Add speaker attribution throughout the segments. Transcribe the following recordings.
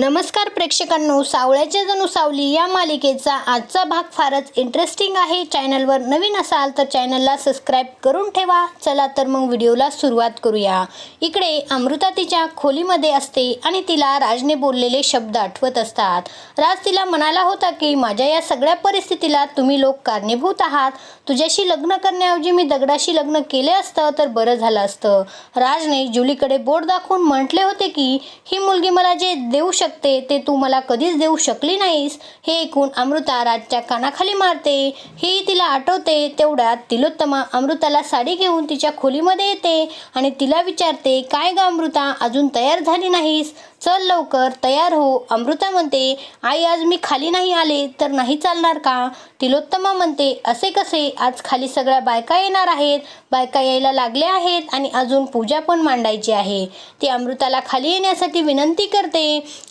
Speaker 1: नमस्कार प्रेक्षकांनो सावळ्याच्या जणू सावली या मालिकेचा आजचा भाग फारच इंटरेस्टिंग आहे. चॅनलवर नवीन असाल तर चॅनलला सबस्क्राईब करून ठेवा. चला तर मग व्हिडिओला सुरुवात करूया. इकडे अमृता तिच्या खोलीमध्ये असते आणि तिला राजने बोललेले शब्द आठवत असतात. राज तिला म्हणाला होता की माझ्या या सगळ्या परिस्थितीला तुम्ही लोक कारणीभूत आहात. तुझ्याशी लग्न करण्याऐवजी मी दगडाशी लग्न केले असतं तर बरं झालं असतं. राजने जुलीकडे बोट दाखवून म्हटले होते की ही मुलगी मला जे देऊ शकते ते तू मला कधीच देऊ शकली नाहीस. हे ऐकून अमृता राजच्या कानाखाली मारते. ही तिला आठवते तेवढ्यात तिलोत्तमा अमृताला साडी घेऊन तिच्या खोलीमध्ये येते आणि तिला विचारते काय ग अमृता अजून तयार झाली नाहीस? चल लवकर तयार हो. अमृता म्हणते आई आज मी खाली नाही आले तर नाही चालणार का? तिलोत्तमा म्हणते असे कसे? आज खाली सगळ्या बायका येणार आहेत. बायका यायला लागल्या आहेत आणि अजून पूजा पण मांडायची आहे. ती अमृताला खाली येण्यासाठी विनंती करते.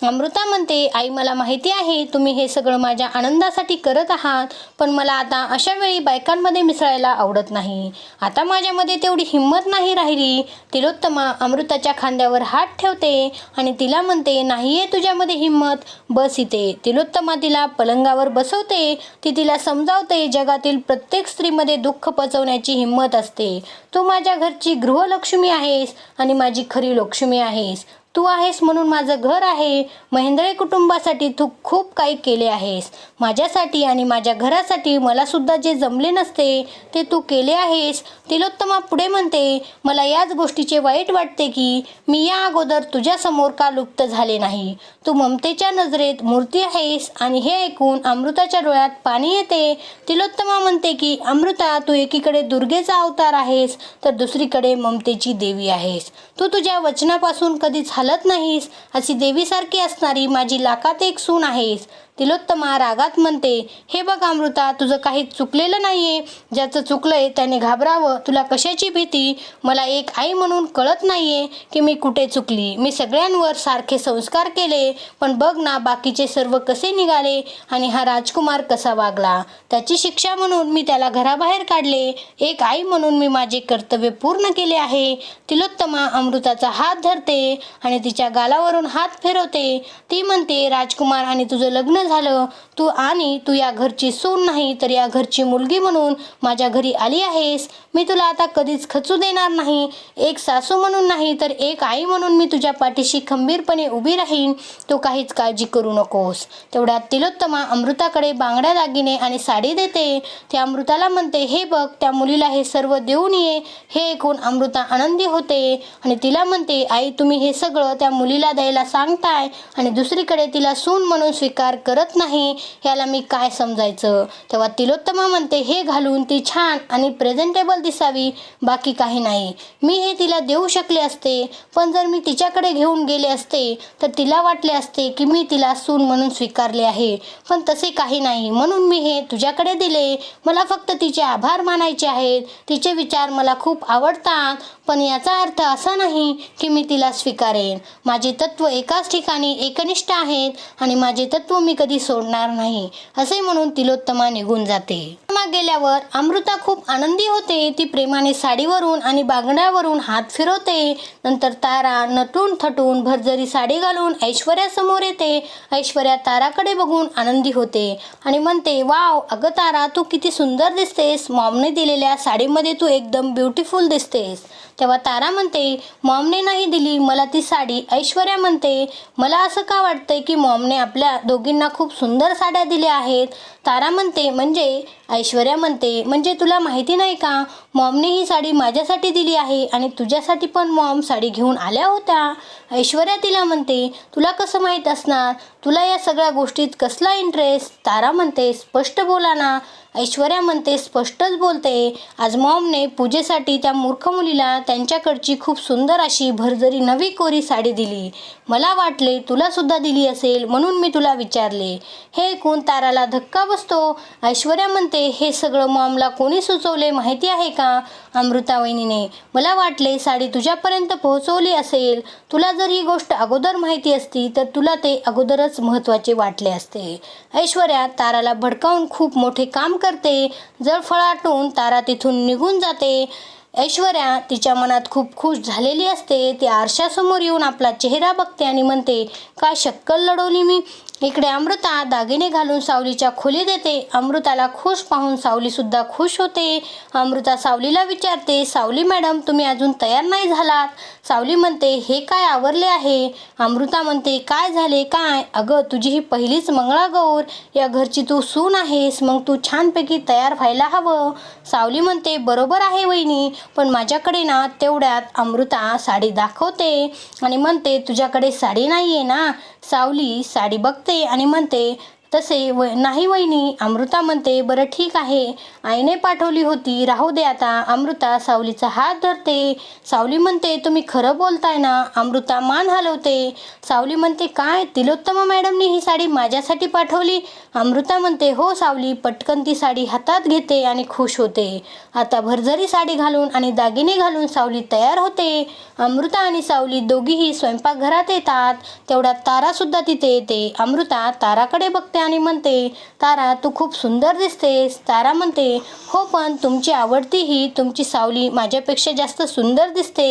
Speaker 1: अमृता म्हणते आई मला माहिती आहे तुम्ही हे सगळं माझ्या आनंदासाठी करत आहात पण मला आता अशा वेळी बायकांमध्ये मिसळायला आवडत नाही. आता माझ्यामध्ये तेवढी हिंमत नाही राहिली. तिलोत्तमा अमृताच्या खांद्यावर हात ठेवते आणि तिला म्हणते नाहीये तुझ्यामध्ये हिंमत बस इथे. तिलोत्तमा तिला पलंगावर बसवते. ती तिला समजावते जगातील प्रत्येक स्त्रीमध्ये दुःख पचवण्याची हिंमत असते. तू माझ्या घरची गृहलक्ष्मी आहेस आणि माझी खरी लक्ष्मी आहेस. तू आहेस म्हणून माझं घर आहे. महेंद्रे कुटुंबासाठी तू खूप काही केले आहेस. माझ्यासाठी आणि माझ्या घरासाठी मला सुद्धा जे जमले नसते ते तू केले आहेस. तिलोत्तमा पुढे म्हणते मला याच गोष्टीचे वाईट वाटते की मी या अगोदर तुझ्यासमोर का लुप्त झाले नाही? तू ममतेच्या नजरेत मूर्ती आहेस आणि हे ऐकून अमृताच्या डोळ्यात पाणी येते. तिलोत्तमा म्हणते की अमृता तू एकीकडे दुर्गेचा अवतार आहेस तर दुसरीकडे ममतेची देवी आहेस. तू तुझ्या वचनापासून कधीच हलत नाहीस. अशी देवीसारखी असणारी माझी लाकात एक सून आहेस. तिलोत्तमा रागात म्हणते हे बघ अमृता तुझं काही चुकलेलं नाहीये. ज्याचं चुकलंय त्याने घाबरावं. तुला कशाची भीती? मला एक आई म्हणून कळत नाहीये की मी कुठे चुकली. मी सगळ्यांवर सारखे संस्कार केले पण बघ ना बाकीचे सर्व कसे निघाले आणि हा राजकुमार कसा वागला. त्याची शिक्षा म्हणून मी त्याला घराबाहेर काढले. एक आई म्हणून मी माझे कर्तव्य पूर्ण केले आहे. तिलोत्तमा अमृताचा हात धरते आणि तिच्या गालावरून हात फिरवते. ती म्हणते राजकुमार आणि तुझं लग्न झालं तू आणि तू या घरची सून नाही तर या घरची मुलगी म्हणून माझ्या घरी आली आहेस. मी तुला आता कधीच खचू देणार नाही. एक सासू म्हणून नाही तर एक आई म्हणून मी तुझ्या पाठीशी खंबीरपणे उभी राहीन. तू काहीच काळजी करू नकोस. तेवढ्यात तिलोत्तमा अमृताकडे बांगड्या दागिने आणि साडी देते. त्या अमृताला म्हणते हे बघ त्या मुलीला हे सर्व देऊन ये. हे ऐकून अमृता आनंदी होते. आणि तिला म्हणते आई तुम्ही हे सगळं त्या मुलीला द्यायला सांगताय आणि दुसरीकडे तिला सून म्हणून स्वीकार करत नाही. याला मी काय समजायचं? तेव्हा तिलोत्तमा म्हणते हे घालून ती छान आणि प्रेझेंटेबल दिसावी बाकी काही नाही. मी हे तिला देऊ शकले असते पण जर मी तिच्याकडे घेऊन गेले असते तर तिला वाटले असते की मी तिला सून म्हणून स्वीकारले आहे. पण तसे काही नाही. म्हणून मी हे तुझ्याकडे दिले. मला फक्त तिचे आभार मानायचे आहेत. तिचे विचार मला खूप आवडतात. पण याचा अर्थ असा नाही की मी तिला स्वीकारेन. माझे तत्व एकाच ठिकाणी एकनिष्ठ आहेत आणि माझे तत्व मी कधी सोडणार नाही असे म्हणून तिलोत्तमा निघून जाते. तिलोत्तमा गेल्यावर अमृता खूप आनंदी होते. ती प्रेमाने साडीवरून आणि बांगड्यावरून हात फिरवते. नंतर तारा नटून थटून भरजरी साडी घालून ऐश्वर्यासमोर येते. ऐश्वर्या ताराकडे बघून आनंदी होते आणि म्हणते वाव अगं तारा तू किती सुंदर दिसतेस. मॉमने दिलेल्या साडीमध्ये तू एकदम ब्युटिफुल दिसतेस. तेव्हा तारा म्हणते मॉमने नाही दिली मला ती साडी. ऐश्वर्या म्हणते मला असं का वाटतंय की मॉमने आपल्या दोघींना खूप सुंदर साड्या दिल्या आहेत? तारा म्हणते म्हणजे ऐश्वर्या म्हणते म्हणजे तुला माहिती नाही का? मॉमने ही साडी माझ्यासाठी दिली आहे आणि तुझ्यासाठी पण मॉम साडी घेऊन आल्या होत्या. ऐश्वर्या तिला म्हणते तुला कसं माहीत असणार? तुला या सगळ्या गोष्टीत कसला इंटरेस्ट तारा म्हणते स्पष्ट बोला ना. ऐश्वर्या म्हणते स्पष्टच बोलते. आज मॉमने पूजेसाठी त्या मूर्ख मुलीला त्यांच्याकडची खूप सुंदर अशी भरजरी नवी कोरी साडी दिली. मला वाटले तुला सुद्धा दिली असेल म्हणून मी तुला विचारले. हे ऐकून ताराला धक्का बसतो. ऐश्वर्या म्हणते हे सगळं मॉमला कोणी सुचवले माहिती आहे का? अमृता वहिनीने मला वाटले साडी तुझ्यापर्यंत पोहोचवली असेल. तुला जर ही गोष्ट अगोदर माहिती असती तर तुला ते अगोदरच महत्त्वाचे वाटले असते. ऐश्वर्या ताराला भडकावून खूप मोठे काम कर करते. जर फळाटून तारा तिथून निघून जाते. ऐश्वर्या तिच्या मनात खूप खुश झालेली असते. ती आरशासमोर येऊन आपला चेहरा बघते आणि म्हणते काय शक्कल लढवली मी? इकडे अमृता दागिने घालून सावलीच्या खोली देते. अमृताला खुश पाहून सावलीसुद्धा खुश होते. अमृता सावलीला विचारते सावली मॅडम तुम्ही अजून तयार नाही झालात. सावली म्हणते हे काय आवरले आहे? अमृता म्हणते काय झाले? काय? अगं तुझी ही पहिलीच मंगळागौर. या घरची तू सून आहेस. मग तू छानपैकी तयार व्हायला हवं. सावली म्हणते बरोबर आहे वहिनी पण माझ्याकडे ना तेवढ्यात अमृता साडी दाखवते. आणि म्हणते तुझ्याकडे साडी नाही आहे ना. सावली साडी बघते आणि म्हणते तसे व नाही वहिनी अमृता म्हणते बरं ठीक आहे. आईने पाठवली होती. राहू दे आता. अमृता सावलीचा हात धरते. सावली म्हणते तुम्ही खरं बोलताय ना? अमृता मान हलवते. सावली म्हणते काय? तिलोत्तमा मॅडमनी ही साडी माझ्यासाठी पाठवली? अमृता म्हणते हो सावली पटकन ती साडी हातात घेते आणि खुश होते. आता भरझरी साडी घालून आणि दागिने घालून सावली तयार होते. अमृता आणि सावली दोघीही स्वयंपाकघरात येतात. तेवढ्यात तारासुद्धा तिथे येते. अमृता ताराकडे बघते. आणि म्हणते तारा तू खूप सुंदर दिसतेस. तारा म्हणते हो पण तुमची आवडती ही तुमची सावली माझ्यापेक्षा जास्त सुंदर दिसते.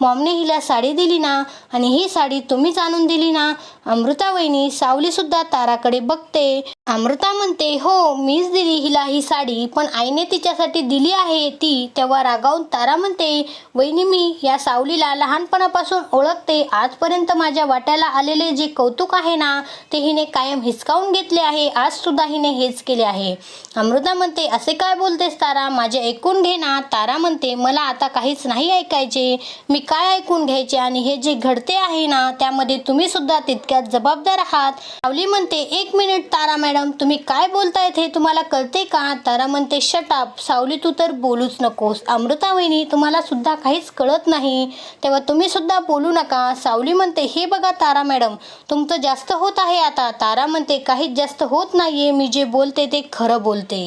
Speaker 1: मॉमने हिला साडी दिली ना आणि ही साडी तुम्हीच आणून दिली ना. अमृता वहिनी सावलीसुद्धा ताराकडे बघते. अमृता म्हणते हो मीच दिली हिला ही साडी पण आईने तिच्यासाठी दिली आहे ती. तेव्हा रागावून तारा म्हणते वहिनी मी या सावलीला लहानपणापासून ओळखते. आजपर्यंत माझ्या वाट्याला आलेले जे कौतुक आहे ना ते हिने कायम हिसकावून घेतले आहे आज सुद्धा हिने हेच केले आहे. अमृता म्हणते असे काय बोलतेस तारा? माझे ऐकून घे ना. तारा म्हणते मला आता काहीच नाही ऐकायचे. मी काय ऐकून घ्यायचे आणि हे जे घडते आहे ना त्यामध्ये तुम्ही सुद्धा तितक्यात जबाबदार आहात. सावली म्हणते एक मिनिट तारा मॅडम तुम्ही काय बोलतायत हे तुम्हाला कळते का? तारा म्हणते शटाप सावली तू तर बोलूच नकोस. अमृता वहिनी तुम्हाला सुद्धा काहीच कळत नाही. तेव्हा तुम्ही सुद्धा बोलू नका. सावली म्हणते हे बघा तारा मॅडम तुमचं जास्त होत आहे आता. तारा म्हणते काहीच जास्त होत नाहीये मी जे बोलते ते खरं बोलते.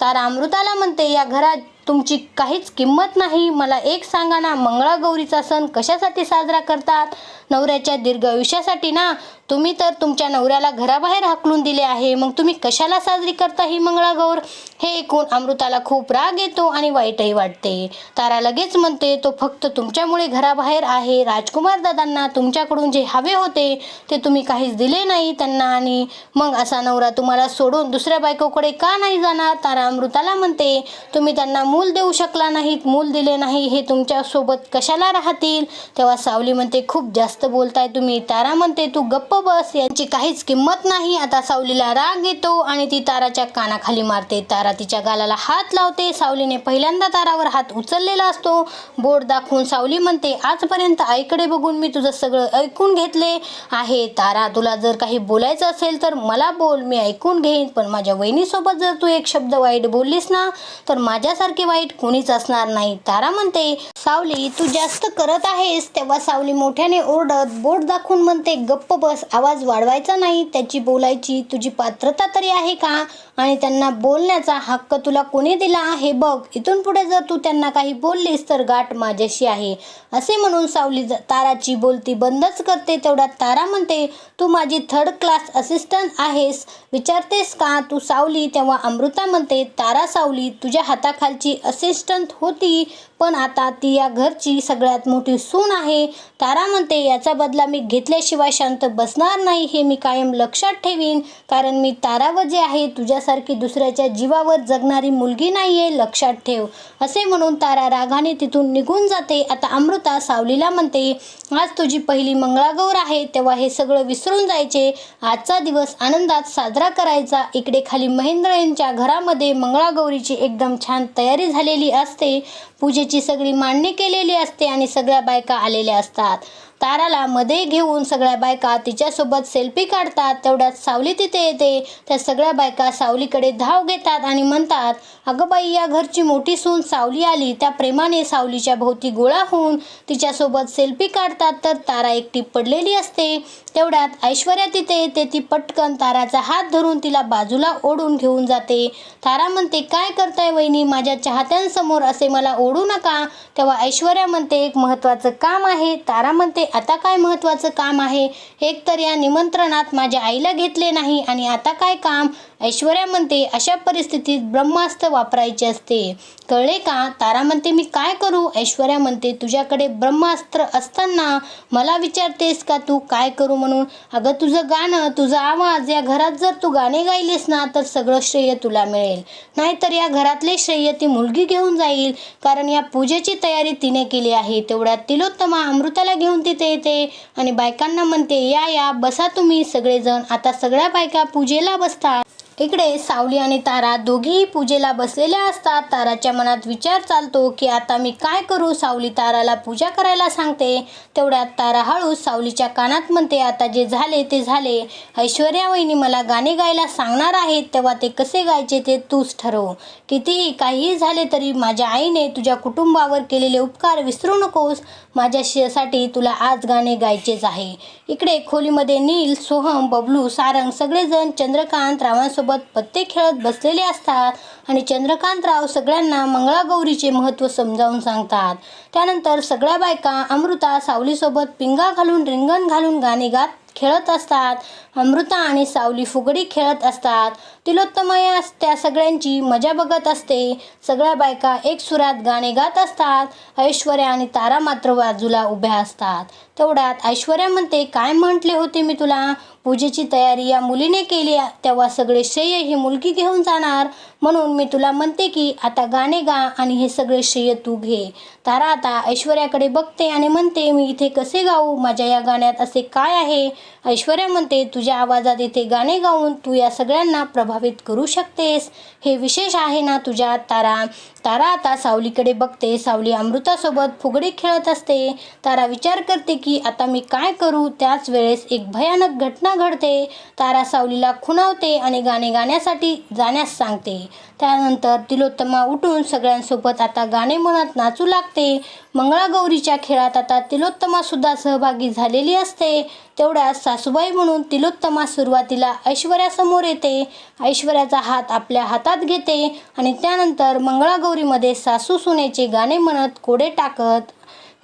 Speaker 1: तारा अमृताला म्हणते या घरात तुमची काहीच किंमत नाही. मला एक सांगा ना मंगळागौरीचा सण कशासाठी साजरा करतात? नवऱ्याच्या दीर्घ आयुष्यासाठी ना तुम्ही तर तुमच्या नवऱ्याला घराबाहेर हाकलून दिले आहे. मग तुम्ही कशाला साजरी करता ही मंगळागौर? हे ऐकून अमृताला खूप राग येतो आणि वाईटही वाटते. तारा लगेच म्हणते तो फक्त तुमच्यामुळे घराबाहेर आहे. राजकुमार दादांना तुमच्याकडून जे हवे होते ते तुम्ही काहीच दिले नाही त्यांना. आणि मग असा नवरा तुम्हाला सोडून दुसऱ्या बायकोकडे का नाही जाणार? तारा अमृताला म्हणते तुम्ही त्यांना मूल देऊ शकला नाहीत. मूल दिले नाही. हे तुमच्यासोबत कशाला राहतील? तेव्हा सावली म्हणते खूप जास्त बोलताय तुम्ही. तारा म्हणते तू गप्प बस यांची काहीच किंमत नाही. आता सावलीला राग येतो आणि ती ताराच्या कानाखाली मारते. तारा तिच्या गालाला हात लावते. सावलीने पहिल्यांदा तारावर हात उचललेला असतो. बोट दाखवून सावली म्हणते आजपर्यंत आईकडे बघून मी तुझं सगळं ऐकून घेतले आहे. तारा तुला जर काही बोलायचं असेल तर मला बोल मी ऐकून घेईन. पण माझ्या वहिनीसोबत जर तू एक शब्द वाईट बोललीस ना तर माझ्यासारखे वाईट कोणीच असणार नाही. तारा म्हणते सावली तू जास्त करत आहेस. तेव्हा सावली मोठ्याने ओरडत बोट दाखवून म्हणते गप्प बस आवाज वाढवायचा नाही त्याची बोलायची तुझी पात्रता तरी आहे का? आणि त्यांना बोलण्याचा हक्क तुला कोणी दिला आहे? बघ इथून पुढे जर तू त्यांना काही बोललीस तर गाठ माझ्याशी आहे. असे म्हणून सावली ताराची बोलती बंदच करते तेवढ्यात तारा म्हणते तू माझी थर्ड क्लास असिस्टंट आहेस विचारतेस का? तू सावली तेव्हा अमृता म्हणते तारा सावली तुझ्या हाताखालची असिस्टंट होती पण आता ती या घरची सगळ्यात मोठी सून आहे. तारा म्हणते याचा बदला मी घेतल्याशिवाय शांत बसणार नाही हे मी कायम लक्षात ठेवीन. कारण मी तारावर जे आहे तुझ्यासारखी दुसऱ्याच्या जीवावर जगणारी मुलगी नाही आहे लक्षात ठेव. असे म्हणून तारा रागाने तिथून निघून जाते. आता अमृता सावलीला म्हणते आज तुझी पहिली मंगळागौर आहे तेव्हा हे सगळं विसरून जायचे. आजचा दिवस आनंदात साजरा करायचा. इकडे खाली महेंद्र यांच्या घरामध्ये मंगळागौरीची एकदम छान तयारी झालेली असते. पूजे पूजेची सगळी मांडणी केलेली असते आणि सगळ्या बायका आलेल्या असतात. ताराला मध्ये घेऊन सगळ्या बायका तिच्यासोबत सेल्फी काढतात. तेवढ्यात सावली तिथे येते. त्या सगळ्या बायका सावलीकडे धाव घेतात आणि म्हणतात अगं बाई या घरची मोठी सून सावली आली. त्या प्रेमाने सावलीच्या भोवती गोळा होऊन तिच्यासोबत सेल्फी काढतात. तर तारा एकटी पडलेली असते. तेवढ्यात ऐश्वर्या तिथे येते. ती पटकन ताराचा हात धरून तिला बाजूला ओढून घेऊन जाते. तारा म्हणते काय करताय वहिनी? माझ्या चाहत्यांसमोर असे मला ओढू नका. तेव्हा ऐश्वर्या म्हणते एक महत्त्वाचं काम आहे. तारा म्हणते आता काय महत्त्वाचं काम आहे? एकतर या निमंत्रणात माझ्या आईला घेतले नाही आणि आता काय काम? ऐश्वर्या म्हणते अशा परिस्थितीत ब्रह्मास्त्र वापरायचे असते. कळले का? तारा म्हणते मी काय करू? ऐश्वर्या म्हणते तुझ्याकडे ब्रह्मास्त्र असताना मला विचारतेस का तू? काय करू म्हणून? अगं तुझं गाणं तुझा आवाज या घरात जर तू गाणे गायलीस ना तर सगळं श्रेय तुला मिळेल. नाहीतर या घरातले श्रेय ती मुलगी घेऊन जाईल. कारण या पूजेची तयारी तिने केली आहे. तेवढ्यात तिलोत्तमा अमृताला घेऊन तिथे येते आणि बायकांना म्हणते या या बसा तुम्ही सगळेजण. आता सगळ्या बायका पूजेला बसतात. इकडे सावली आणि तारा दोघीही पूजेला बसलेल्या असतात. ताराच्या मनात विचार चालतो की आता मी काय करू? सावली ताराला पूजा करायला सांगते. तेवढ्यात तारा हळू सावलीच्या कानात म्हणते आता जे झाले ते झाले. ऐश्वर्या वहिनी मला गाणे गायला सांगणार आहेत. तेव्हा ते कसे गायचे ते तूच ठरव. कितीही काहीही झाले तरी माझ्या आईने तुझ्या कुटुंबावर केलेले उपकार विसरू नकोस. माझ्यासाठी तुला आज गाणे गायचेच आहे. इकडे खोलीमध्ये नील सोहम बबलू सारंग सगळेजण चंद्रकांत रावांसोबत पत्ते खेळत बसलेले असतात आणि चंद्रकांतराव सगळ्यांना मंगळागौरीचे महत्त्व समजावून सांगतात. त्यानंतर सगळ्या बायका अमृता सावलीसोबत पिंगा घालून रिंगण घालून गाणे गात खेळत असतात. अमृता आणि सावली फुगडी खेळत असतात. तिलोत्तमया त्या सगळ्यांची मजा बघत असते. सगळ्या बायका एक सुरात गाणे गात असतात. ऐश्वर्या आणि तारा मात्र बाजूला उभ्या असतात. तेवढ्यात ऐश्वर्या म्हणते काय म्हटले होते मी तुला? पूजेची तयारी या मुलीने केली तेव्हा सगळे श्रेय ही मुलगी घेऊन जाणार. म्हणून मी तुला म्हणते की आता गाणे गा आणि हे सगळे श्रेय तू घे. तारा आता ऐश्वर्याकडे बघते आणि म्हणते मी इथे कसे गाऊ? माझ्या या गाण्यात असे काय आहे? ऐश्वर्या म्हणते तुझ्या आवाजात इथे गाणे गाऊन तू या सगळ्यांना प्रभावित करू शकतेस. हे विशेष आहे ना तुझ्या तारा. तारा आता सावलीकडे बघते. सावली अमृतासोबत फुगडी खेळत असते. तारा विचार करते की आता मी काय करू? त्याच वेळेस एक भयानक घटना घडते. तारा सावलीला खुणावते आणि गाणे गाण्यासाठी जाण्यास सांगते. त्यानंतर तिलोत्तमा उठून सगळ्यांसोबत आता गाणे म्हणत नाचू लागते. मंगळागौरीच्या खेळात आता तिलोत्तमा सुद्धा सहभागी झालेली असते. तेवढ्यात सासूबाई म्हणून तिलोत्तमा सुरुवातीला ऐश्वर्यासमोर येते. ऐश्वर्याचा हात आपल्या हातात घेते आणि त्यानंतर मंगळागौरीमध्ये सासू सुनेचे गाणे म्हणत कोडे टाकत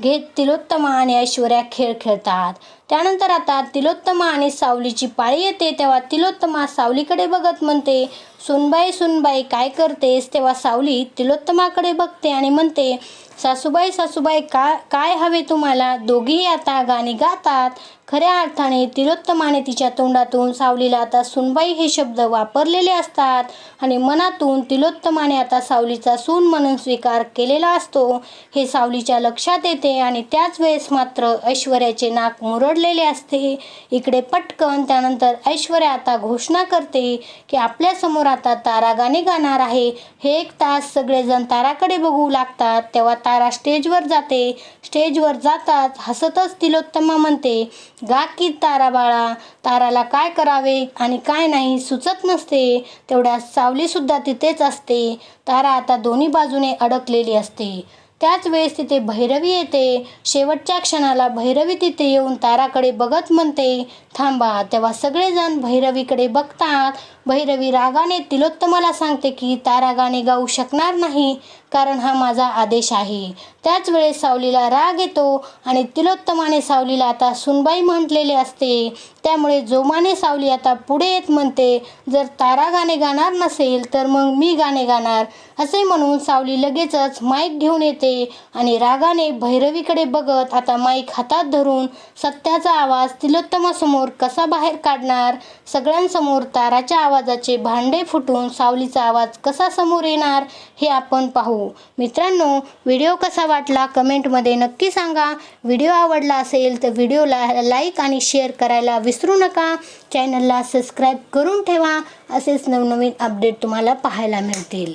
Speaker 1: घेत तिलोत्तमा आणि ऐश्वर्या खेळ खेळतात. त्यानंतर आता तिलोत्तमा आणि सावलीची पाळी येते तेव्हा तिलोत्तमा सावलीकडे बघत म्हणते सुनबाई सुनबाई काय करतेस? तेव्हा सावली तिलोत्तमाकडे बघते आणि म्हणते सासूबाई सासूबाई का काय हवे तुम्हाला? दोघीही आता गाणी गातात. खऱ्या अर्थाने तिलोत्तमाने तिच्या तोंडातून सावलीला आता सुनबाई हे शब्द वापरलेले असतात आणि मनातून तिलोत्तमाने आता सावलीचा सून म्हणून स्वीकार केलेला असतो. हे सावलीच्या लक्षात येते आणि त्याच वेळेस मात्र ऐश्वर्याचे नाक मुरडलेले असते. इकडे पटकन त्यानंतर ऐश्वर्या आता घोषणा करते की आपल्यासमोर आता तारा गाणे गाणार आहे. हे एक तास सगळेजण ताराकडे बघू लागतात. तेव्हा तारा स्टेजवर जाते. स्टेजवर जातात हसतच तिलोत्तमा म्हणते गा की तारा बाळा ताराला काय करावे आणि काय नाही सुचत नसते. तेवढ्या सावलीसुद्धा तिथेच असते. तारा आता दोन्ही बाजूने अडकलेली असते. त्याच वेळेस तिथे भैरवी येते. शेवटच्या क्षणाला भैरवी तिथे येऊन ताराकडे बघत म्हणते थांबा तेव्हा सगळेजण भैरवीकडे बघतात. भैरवी रागाने तिलोत्तमाला सांगते की तारा गाणे गाऊ शकणार नाही कारण हा माझा आदेश आहे. त्याच वेळेस सावलीला राग येतो आणि तिलोत्तमाने सावलीला आता सुनबाई म्हटलेले असते. त्यामुळे जोमाने सावली आता पुढे येत म्हणते जर तारा गाणे गाणार नसेल तर मग मी गाणे गाणार. असे म्हणून सावली लगेचच माईक घेऊन येते आणि रागाने भैरवीकडे बघत आता माईक हातात धरून सत्याचा आवाज तिलोत्तमासमोर कसा बाहेर काढणार? सगळ्यांसमोर ताराच्या आवाज आवाजाचे भांडे फुटून सावलीचा आवाज कसा समोर येणार हे आपण पाहू. मित्रांनो व्हिडिओ कसा वाटला कमेंटमध्ये नक्की सांगा. व्हिडिओ आवडला असेल तर व्हिडिओला लाईक आणि शेअर करायला विसरू नका. चॅनलला सबस्क्राईब करून ठेवा. असेच नवनवीन अपडेट तुम्हाला पाहायला मिळतील.